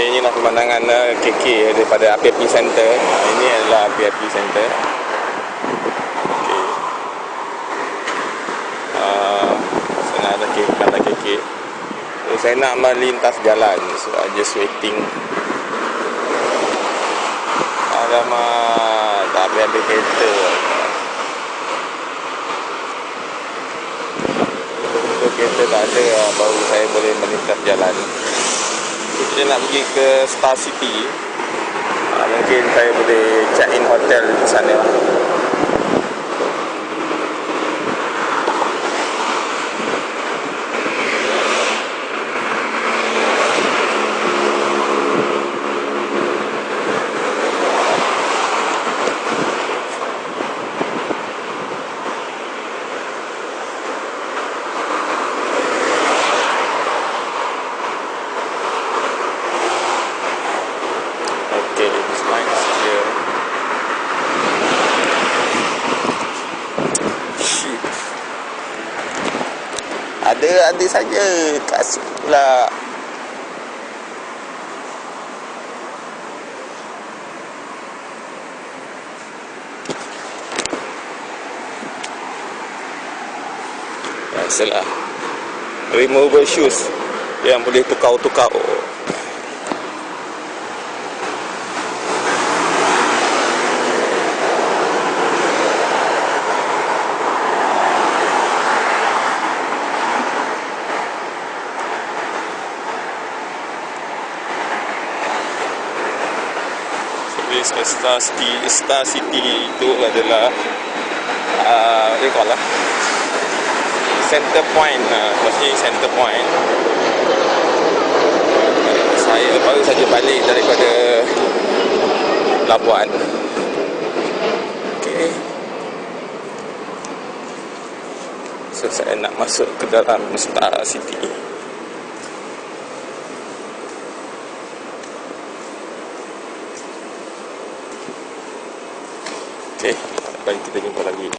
Inilah pemandangan KK daripada APP Center. Uh, ini adalah APP Center. Okay. Uh, sana ada KK, ada KK. So, saya nak melintas jalan. So, I just waiting. Alamak, tak habis-habis kereta. Kereta tak ada, baru saya boleh melintas jalan kita nak pergi ke Star City. Uh, mungkin saya boleh check in hotel di sana Ada saja kasut pula. Biasalah. Removable shoes yang boleh tukar-tukar. Ke Star City, Star City itu adalah uh, call lah? Center point uh, maksudnya center point. Saya baru saja balik daripada Labuan. Okay. so saya nak masuk ke dalam Star City Okay, baik kita jumpa lagi.